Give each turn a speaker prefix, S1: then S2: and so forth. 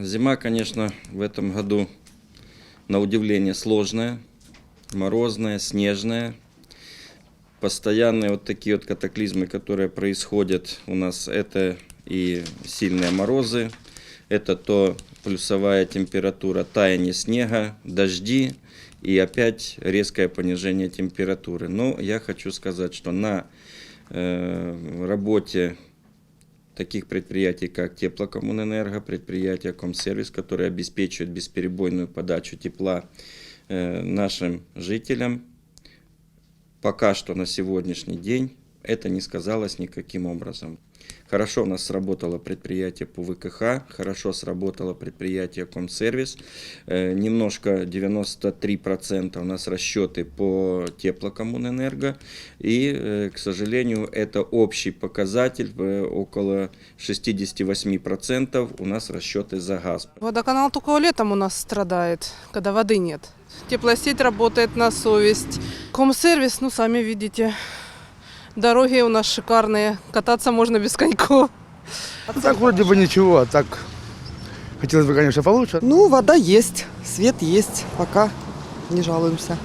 S1: Зима, конечно, в этом году на удивление сложная, морозная, снежная. Постоянные вот такие вот катаклизмы, которые происходят у нас, это и сильные морозы, это то плюсовая температура, таяние снега, дожди и опять резкое понижение температуры. Но я хочу сказать, что на э, работе таких предприятий, как Теплокоммунэнерго, предприятие Комсервис, которые обеспечивают бесперебойную подачу тепла э, нашим жителям, пока что на сегодняшний день это не сказалось никаким образом. Хорошо у нас сработало предприятие по ВКХ, хорошо сработало предприятие Комсервис. Э, Немножко 93% у нас расчеты по теплокоммунэнерго. И, э, к сожалению, это общий показатель. э, Около 68% у нас расчеты за газ.
S2: Водоканал только летом у нас страдает, когда воды нет. Теплосеть работает на совесть. Комсервис, ну, сами видите. Дороги у нас шикарные. Кататься можно без коньков.
S3: Ну, так вроде бы ничего, а так хотелось бы, конечно, получше.
S4: Ну, вода есть, свет есть, пока не жалуемся.